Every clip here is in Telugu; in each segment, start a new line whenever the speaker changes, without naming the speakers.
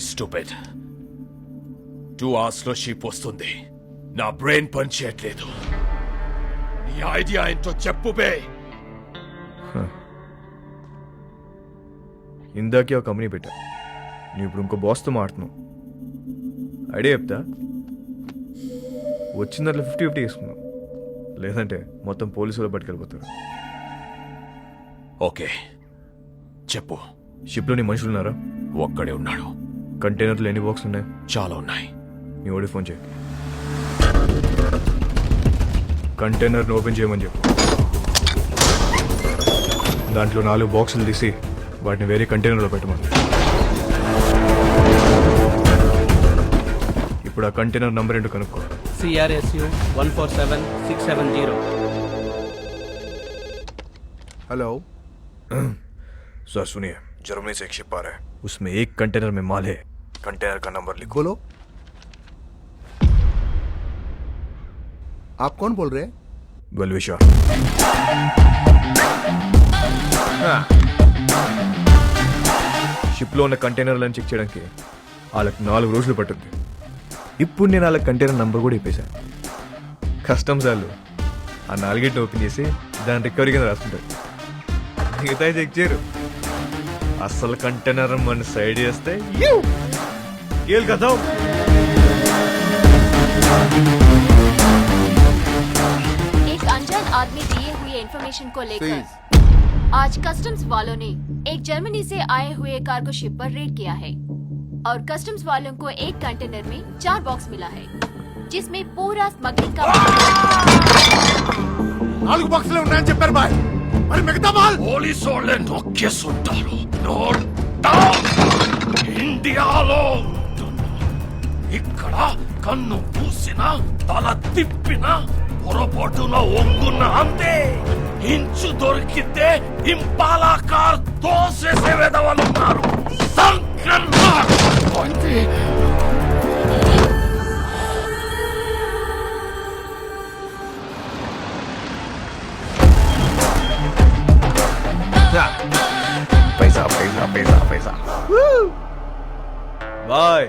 స్టూపిడ్ టూ అవర్స్లో షిప్ వస్తుంది. నా బ్రెయిన్ పని చేయట్లేదు నీ ఐడియా ఏంటో చెప్పు బే.
ఇందాకే ఒక కంపెనీ పెట్టా. నువ్వు ఇప్పుడు ఇంకో బాస్తో మాడుతున్నావు ఐడియా చెప్తా? వచ్చిన దాంట్లో ఫిఫ్టీ ఫిఫ్టీ తీసుకున్నావు లేదంటే మొత్తం పోలీసులు పట్టుకెళ్ళిపోతారు.
ఓకే. చెప్పు.
షిప్లో నీ మనుషులు ఉన్నారా
ఒక్కడే ఉన్నాడు.
కంటైనర్లు ఎన్ని బాక్స్ ఉన్నాయి
చాలా ఉన్నాయి
నీ ఓడి ఫోన్ చేయి కంటైనర్ని ఓపెన్ చేయమని చెప్పు దాంట్లో నాలుగు బాక్సులు తీసి వాటిని వేరే కంటైనర్లో పెట్టమని ఇప్పుడు ఆ కంటైనర్ నంబర్ ఏంటో కనుక్కో
CRSU 147670.
हेलो सर सुनिए जर्मनी से एक शिप आ रहा है उसमें एक कंटेनर में माल है कंटेनर का नंबर लिखो
बोलो आप कौन बोल रहे हैं
बलविशा షిప్లో ఉన్న కంటైనర్లను చెక్ చేయడానికి వాళ్ళకి నాలుగు రోజులు పట్టుద్ది ఇప్పుడు నేను వాళ్ళ కంటైనర్ నంబర్ కూడా ఇప్పేశాను కస్టమ్స్ వాళ్ళు ఆ నాలుగేటిని ఓపెన్ చేసి దాని రికవరీ కింద రాసుకుంటారు మిగతా చెక్ చేయరు అసలు కంటైనర్ మన సైడ్ చేస్తే కేల్ కదా
एक अनजान आदमी दिए हुए इंफॉर्मेशन को लेकर आज कस्टम्स वालों ने एक जर्मनी से आए हुए कार्गो शिप पर रेड किया है और कस्टम्स वालों को एक कंटेनर में चार बॉक्स मिला है जिसमें पूरा स्मगलिंग का
నాలుగు బాక్సులు ఉన్నాయని చెప్పారు బాయ్ మరి మిగతా మాల్
పోలీసు వాళ్ళే నొక్కేస్తుంటారు నోట్ డౌన్ ఇండియాలో ఉంటున్నా. ఇక్కడ కన్ను పూసిన తల తిప్పిన పొరపాటున ఒంగున్న అంతే. ఇంచు దొరికితే ఇంపాలా కార్ తోసేసే వెదవలున్నారు.
పైసా పైసా పైసా పైసా. బాయ్.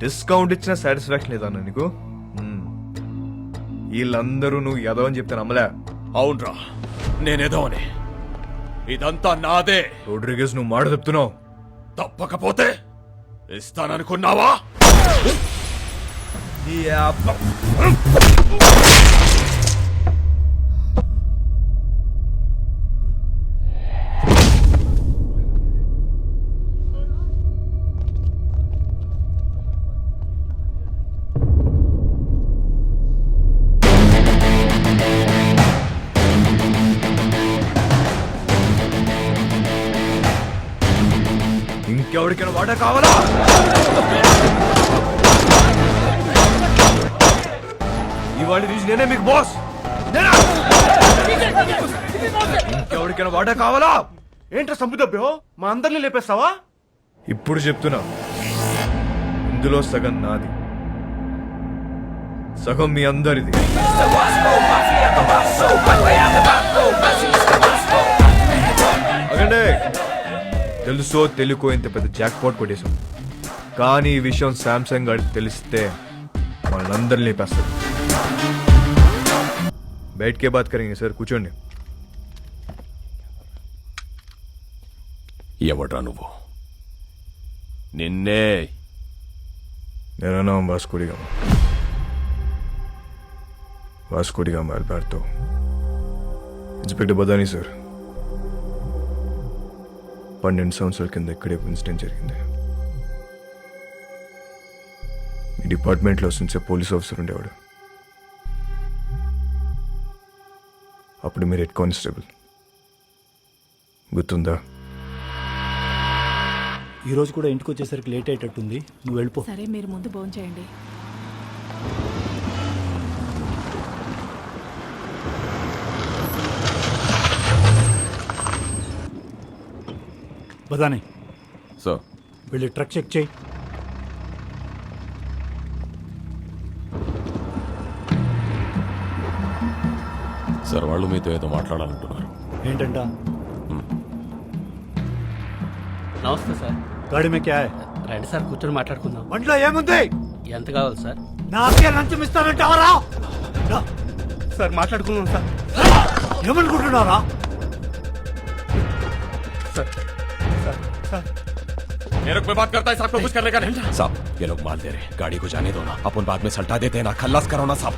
డిస్కౌంట్ ఇచ్చిన సాటిస్ఫాక్షన్ లేదా అన్న నీకు. వీళ్ళందరూ నువ్వు ఎదవ అని చెప్తే నమ్మలే.
అవునరా. నేనేదో అని ఇదంతా నాదే.
రోడ్రిగేస్ నువ్వు మాట చెప్తున్నావు.
తప్పకపోతే ఇస్తాననుకున్నావా?
ఏమైనా కావాలా? ఇవాళ నుంచి నేనే మీకు బాస్ నేనా? ఇంకెవరికైనా వాటా కావాలా?
ఏంట్రా సంపుదబ్బో మా అందరిని లేపేస్తావా?
ఇప్పుడు చెప్తున్నా. ఇందులో సగం నాది. సగం మీ అందరిది. అగండే! తెలుసో తెలుకో ఇంత పెద్ద జాక్ పాట్ కొట్టేశాం. కానీ ఈ విషయం శాంసంగ్ గారి తెలిస్తే వాళ్ళందరినీ లేపేస్తారు బయటకే బాత్ కరేంగే సార్ కూర్చోండి.
ఎవడ్రా నువ్వు? నిన్నే.
मेरा नाम Vasco de inspector Badani sir. పన్నెండు సంవత్సరాల కింద ఇక్కడే ఇన్సిడెంట్ జరిగింది. మీ డిపార్ట్మెంట్లో వస్తుంచే పోలీస్ ఆఫీసర్ ఉండేవాడు. అప్పుడు మీరు హెడ్ కానిస్టేబుల్. గుర్తుందా?
ఈ రోజు కూడా ఇంటికి వచ్చేసరికి లేట్ అయ్యేటట్టుంది. నువ్వు వెళ్ళిపో.
సరే మీరు ముందు భోజనం చేయండి
బదాని.
సో?
వెళ్ళి ట్రక్ చెక్ చేయి.
సార్ వాళ్ళు మీతో ఏదో మాట్లాడాలంటున్నారు.
ఏంటంట?
నమస్తే సార్.
గాడి మే క్యా?
రండి సార్ కూర్చొని మాట్లాడుకుందాం.
ఒంట్లో ఏముంది?
ఎంత కావాలి సార్?
నాకే లంచం ఇస్తానంటావరా?
సార్ మాట్లాడుకుందాం సార్.
ఏమనుకుంటున్నారా?
मेरे को मैं बात करता है साहब को कुछ करने का नहीं साहब ये लोग मान दे रहे गाड़ी को जाने दो ना। अपन बाद में सल्टा देते हैं ना। खल्लास करो ना साहब।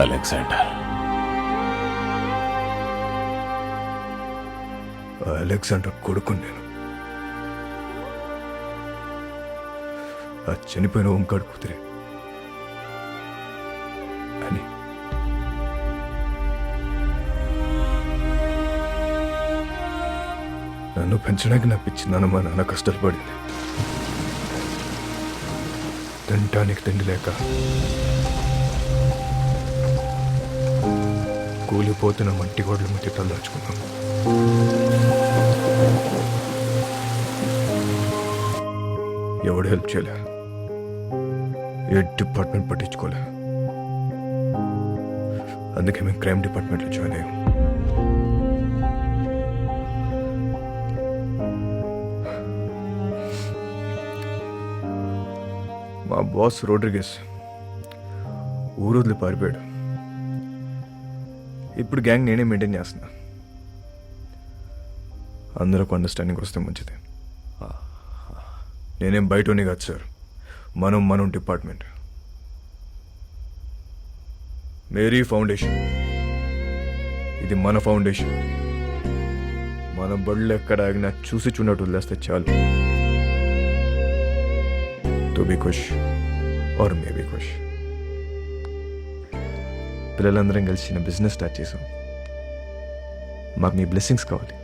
అలెగ్జాండర్.
అలెగ్జాండర్ కొడుకు నేను. ఆ చనిపోయిన ఓంకాడు కూతురే. అని. నన్ను పెంచడానికి నా పిచ్చి నాన్న మా నాన్న కష్టాలు పడింది తింటానికి తిండి లేక కూలిపోతున్న మట్టి గోడల మధ్య తల్లాచుకున్నాం ఎవడు హెల్ప్ చేయలే? ఏ డిపార్ట్మెంట్ పట్టించుకోలే? అందుకే మేము క్రైమ్ డిపార్ట్మెంట్లో జాయిన్ అయ్యాం. మా బాస్ రోడ్రిగెస్ ఊరు వదిలి పారిపోయాడు. ఇప్పుడు గ్యాంగ్ నేనే మెయింటైన్ చేస్తున్నా. అందరికి అండర్స్టాండింగ్ వస్తే మంచిది. నేనేం బయటని కాదు సార్. మనం మనం డిపార్ట్మెంట్. Mary foundation. ఇది మన ఫౌండేషన్. మన బళ్ళు ఎక్కడ ఆగినా చూసి చూడట్టు వదిలేస్తే చాలు. తో బి ఖుష్ ఆర్ మే బి ఖుష్ పిల్లలందరం కలిసి చిన్న బిజినెస్ స్టార్ట్ చేసాం మాకు మీ బ్లెస్సింగ్స్ కావాలి.